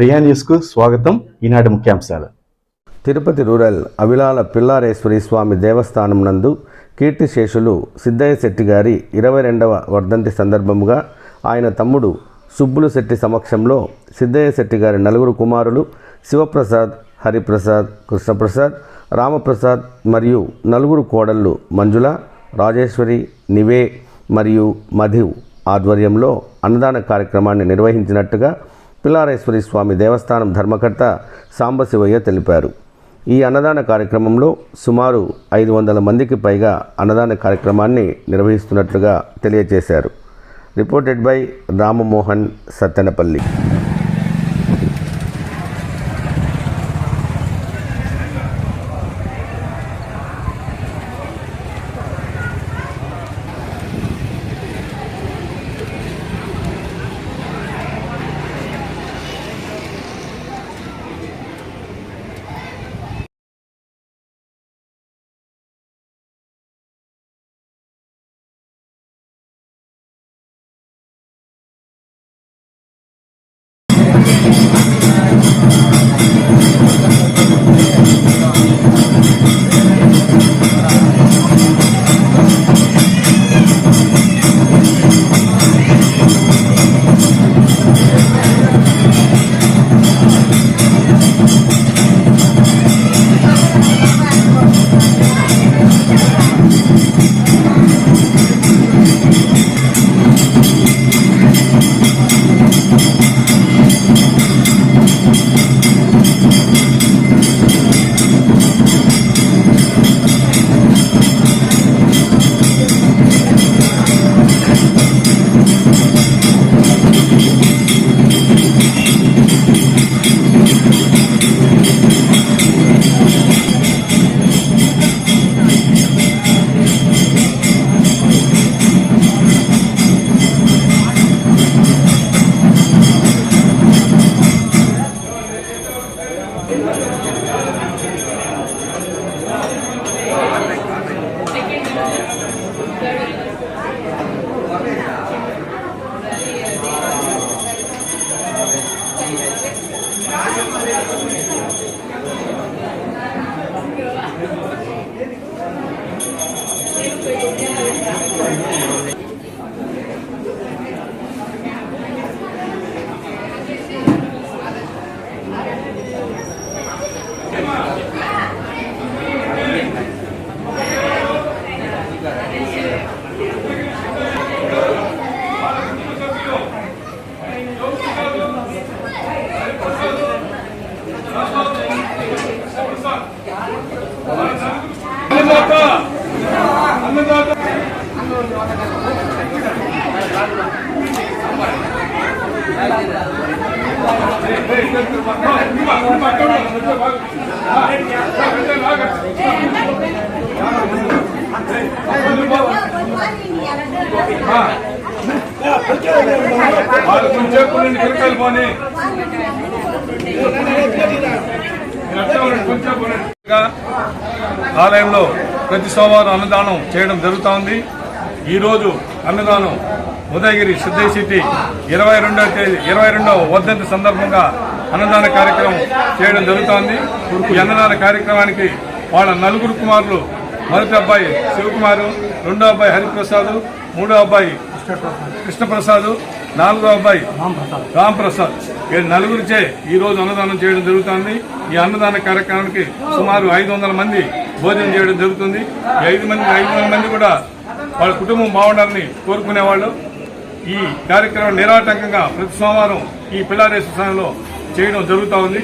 ప్రియా న్యూస్కు స్వాగతం. ఈనాటి ముఖ్యాంశాలు. తిరుపతి రూరల్ అవిలాల పిల్లారేశ్వరి స్వామి దేవస్థానం నందు కీర్తిశేషులు సిద్ధయ్య శెట్టి గారి ఇరవై రెండవ వర్ధంతి సందర్భముగా ఆయన తమ్ముడు సుబ్బులు శెట్టి సమక్షంలో సిద్ధయ్య శెట్టి గారి నలుగురు కుమారులు శివప్రసాద్ హరిప్రసాద్ కృష్ణప్రసాద్ రామప్రసాద్ మరియు నలుగురు కోడళ్ళు మంజుల రాజేశ్వరి నివే మరియు మధు ఆధ్వర్యంలో అన్నదాన కార్యక్రమాన్ని నిర్వహించినట్టుగా పిల్లారేశ్వరి స్వామి దేవస్థానం ధర్మకర్త సాంబశివయ్య తెలిపారు. ఈ అన్నదాన కార్యక్రమంలో సుమారు ఐదు వందల మందికి పైగా అన్నదాన కార్యక్రమాన్ని నిర్వహిస్తున్నట్లుగా తెలియజేశారు. Reported by Ramamohan Sattenapalli. కిరకాయలు పోనీ ఆలయంలో ప్రతి సోమవారం అన్నదానం చేయడం జరుగుతోంది ఈరోజు అన్నదానం ఉదయగిరి సిద్ధయ్య సిటీ ఇరవై రెండవ తేదీ ఇరవై రెండవ వర్ధంతి సందర్భంగా అన్నదాన కార్యక్రమం చేయడం జరుగుతోంది. ఈ అన్నదాన కార్యక్రమానికి వాళ్ళ నలుగురు కుమారులు మొదటి అబ్బాయి శివకుమారు రెండో అబ్బాయి హరిప్రసాద్ మూడో అబ్బాయి కృష్ణప్రసాద్ నాలుగో అబ్బాయి రామ్ ప్రసాద్ ఈ నలుగురిచే ఈ రోజు అన్నదానం చేయడం జరుగుతుంది. ఈ అన్నదాన కార్యక్రమానికి సుమారు ఐదు వందల మంది భోజనం చేయడం జరుగుతుంది. ఈ ఐదు మంది ఐదు వందల మంది కూడా వాళ్ళ కుటుంబం బాగుండాలని కోరుకునేవాళ్ళు. ఈ కార్యక్రమం నిరాటంకంగా ప్రతి సోమవారం ఈ పిల్లారేశ్వర స్వామిలో చేయడం జరుగుతూ ఉంది.